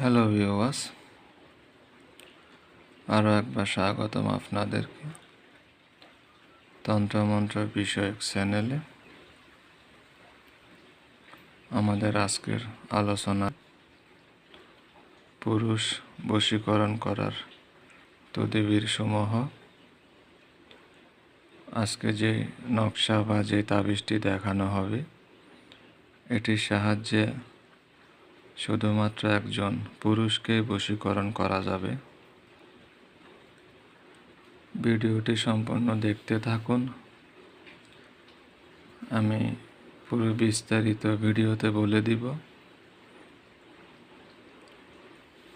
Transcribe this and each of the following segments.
Hello ভিওয়াস আরও একবার স্বাগতম আপনাদেরকে তন্ত্রমন্ত্র বিষয়ক চ্যানেলে। আমাদের আজকের আলোচনা পুরুষ বশীকরণ করার তদবির সমূহ। আজকে যে নকশা বা যে তাবিজটি দেখানো হবে, এটির সাহায্যে শুধুমাত্র একজন পুরুষকে বশীকরণ করা যাবে। ভিডিওটি সম্পূর্ণ দেখতে থাকুন। আমি পুরো বিস্তারিত ভিডিওতে বলে দিব।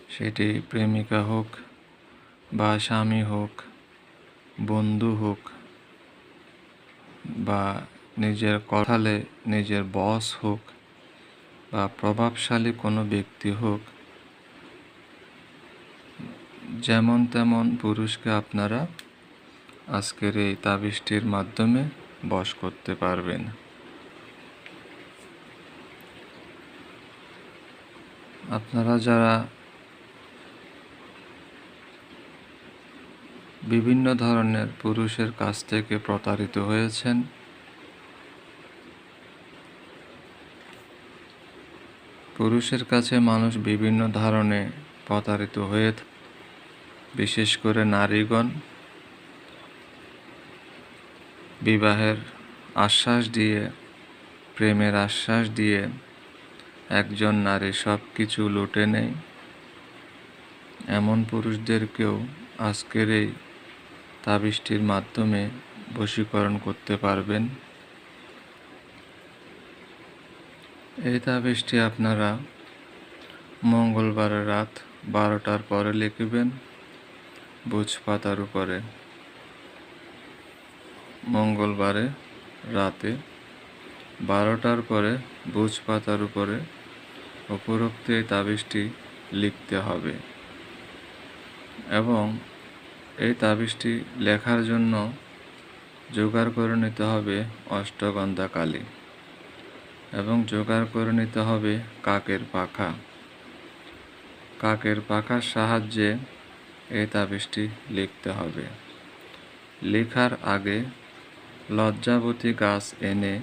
সেটি প্রেমিকা হোক বা স্বামী হোক, বন্ধু হোক বা নিজের কথালে নিজের বস হোক বা প্রভাবশালী কোনো ব্যক্তি হোক, যেমন তেমন পুরুষকে আপনারা আজকের এই তাবিজটির মাধ্যমে বশ করতে পারবেন। আপনারা যারা বিভিন্ন ধরনের পুরুষের কাছ থেকে প্রতারিত হয়েছেন পুরুষের কাছে মানুষ বিভিন্ন ধরনে প্রতারিত হয়ে বিশেষ করে নারীগণ বিবাহের আশ্বাস দিয়ে, প্রেমের আশ্বাস দিয়ে একজন নারী সব কিছু লুটে নেয়। এমন পুরুষদেরকেও আজকের এই তাবিজটির মাধ্যমে বশীকরণ করতে পারবেন। এই তাবিজটি আপনারা মঙ্গলবারের রাত বারোটার পরে লিখবেন বুঝ পাতার উপরে। মঙ্গলবারে রাতে বারোটার পরে বুঝ পাতার উপরে উপরোক্ত এই তাবিজটি লিখতে হবে। এবং এই তাবিজটি লেখার জন্য জোগাড় করে নিতে হবে অষ্টগন্ধা কালী এবং জোগাড় করে নিতে হবে কাকের পাখা। কাকের পাখার সাহায্যে এই তাবিজটি লিখতে হবে। লেখার আগে লজ্জাবতী গাছ এনে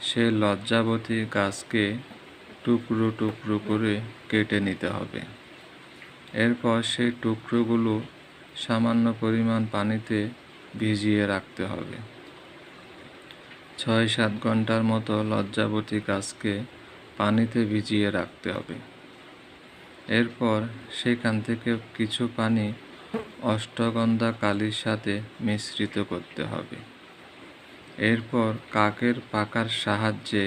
সে লজ্জাবতী গাছকে টুকরো টুকরো করে কেটে নিতে হবে। এরপর সেই টুকরোগুলো সামান্য পরিমাণ পানিতে ভিজিয়ে রাখতে হবে। ছয় সাত ঘণ্টার মতো লজ্জাবতী গাছকে পানিতে ভিজিয়ে রাখতে হবে। এরপর সেখান থেকে কিছু পানি অষ্টগন্ধা কালির সাথে মিশ্রিত করতে হবে। এরপর কাকের পাকার সাহায্যে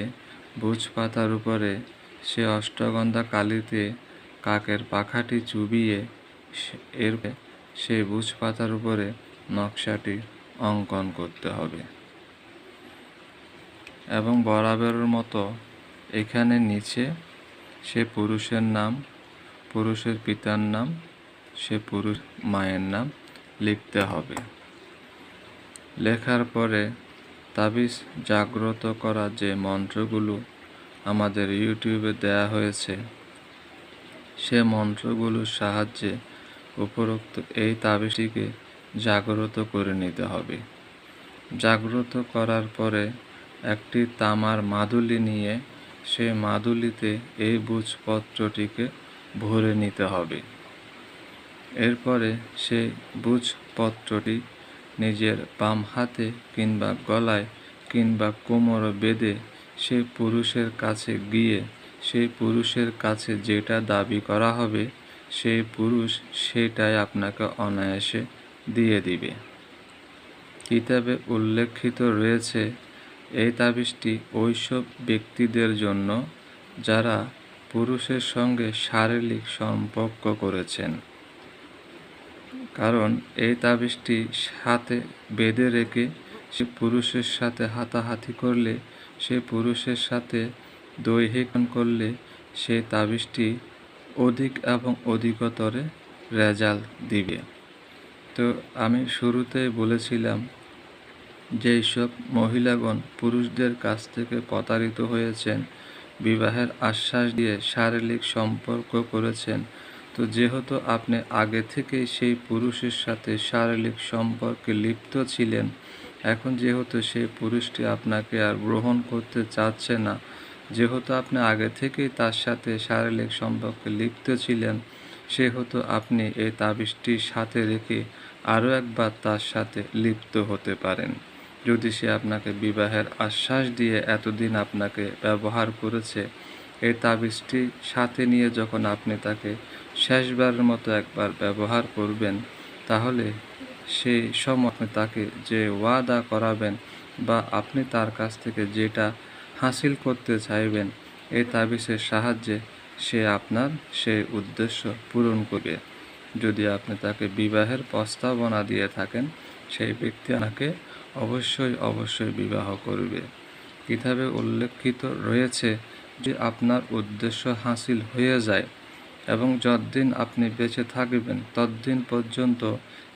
বুঝ পাতার উপরে সে অষ্টগন্ধা কালিতে কাকের পাখাটি চুবিয়ে এর সেই বুঝ পাতার উপরে নকশাটি অঙ্কন করতে হবে। এবং বরাবরের মতো এখানে নিচে সে পুরুষের নাম, পুরুষের পিতার নাম, সে পুরুষ মায়ের নাম লিখতে হবে। লেখার পরে তাবিজ জাগ্রত করা যে মন্ত্রগুলো আমাদের ইউটিউবে দেয়া হয়েছে, সে মন্ত্রগুলোর সাহায্যে উপরোক্ত এই তাবিজটিকে জাগ্রত করে নিতে হবে। জাগ্রত করার পরে একটি তামার মাদুলি নিয়ে সে মাদুলিতে এই বুঝপত্রটিকে ভরে নিতে হবে। এরপরে সে বুঝপত্রটি নিজের বাম হাতে কিংবা গলায় কিংবা কোমর বেঁধে সে পুরুষের কাছে গিয়ে সেই পুরুষের কাছে যেটা দাবি করা হবে সেই পুরুষ সেটাই আপনাকে অনায়াসে দিয়ে দিবে। কিতাবে উল্লেখিত রয়েছে এই তাবিজটি ওইসব ব্যক্তিদের জন্য যারা পুরুষের সঙ্গে শারীরিক সম্পর্ক করেছেন। কারণ এই তাবিজটি সাথে বেঁধে রেখে সে পুরুষের সাথে হাতাহাতি করলে, সে পুরুষের সাথে দৈহিকন করলে সে তাবিজটি অধিক এবং অধিকতরে রেজাল্ট দিবে। তো আমি শুরুতেই বলেছিলাম যেই সব মহিলাগণ পুরুষদের কাছ থেকে প্রতারিত হয়েছেন, বিবাহের আশ্বাস দিয়ে শারীরিক সম্পর্ক করেছেন, তো যেহেতু আপনি আগে থেকেই সেই পুরুষের সাথে শারীরিক সম্পর্কে লিপ্ত ছিলেন, এখন যেহেতু সেই পুরুষটি আপনাকে আর গ্রহণ করতে চাচ্ছে না, যেহেতু আপনি আগে থেকেই তার সাথে শারীরিক সম্পর্কে লিপ্ত ছিলেন, সেহেতু আপনি এই তাবিজটি সাথে রেখে আরও একবার তার সাথে লিপ্ত হতে পারেন। যদি সে আপনাকে বিবাহের আশ্বাস দিয়ে এতদিন আপনাকে ব্যবহার করেছে, এই তাবিজটি সাথে নিয়ে যখন আপনি তাকে শেষবারের মতো একবার ব্যবহার করবেন, তাহলে সেই সময় তাকে যে ওয়াদা করাবেন বা আপনি তার কাছ থেকে যেটা হাসিল করতে চাইবেন, এই তাবিজের সাহায্যে সে আপনার সেই উদ্দেশ্য পূরণ করবে। যদি আপনি তাকে বিবাহের প্রস্তাবনা দিয়ে থাকেন, সেই ব্যক্তি আপনাকে অবশ্যই অবশ্যই বিবাহ করবে। কিতাবে উল্লেখিত রয়েছে যে আপনার উদ্দেশ্য হাসিল হয়ে যায় এবং যতদিন আপনি বেঁচে থাকবেন, ততদিন পর্যন্ত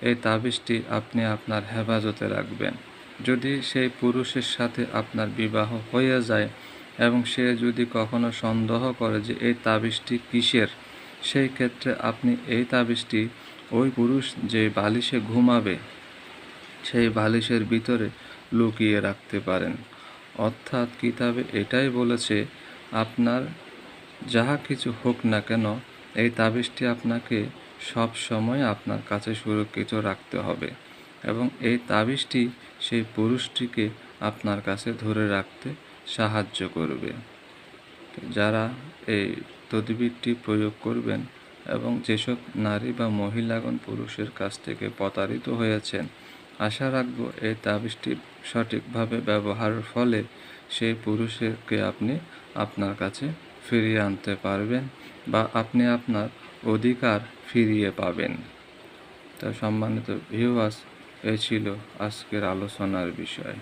এই তাবিজটি আপনি আপনার হেফাজতে রাখবেন। যদি সেই পুরুষের সাথে আপনার বিবাহ হয়ে যায় এবং সে যদি কখনো সন্দেহ করে যে এই তাবিজটি কিসের, সেই ক্ষেত্রে আপনি এই তাবিজটি ওই পুরুষ যে বালিশে ঘুমাবে সেই বালিশের ভিতরে লুকিয়ে রাখতে পারেন। অর্থাৎ কিতাবে এটাই বলেছে, আপনার যাহা কিছু হোক না কেন, এই তাবিজটি আপনাকে সব সময় আপনার কাছে সুরক্ষিত রাখতে হবে এবং এই তাবিজটি সেই পুরুষটিকে আপনার কাছে ধরে রাখতে সাহায্য করবে। যারা এই তদবিরটি প্রয়োগ করবেন এবং যেসব নারী বা মহিলাগণ পুরুষের কাছ থেকে প্রতারিত হয়েছেন আশা রাখব এই তাবিজটি সঠিকভাবে ব্যবহারের ফলে সেই পুরুষকে আপনি আপনার কাছে ফিরিয়ে আনতে পারবেন বা আপনি আপনার অধিকার ফিরিয়ে পাবেন। তো সম্মানিত ভিউয়ার্স এ ছিল আজকের আলোচনার বিষয়।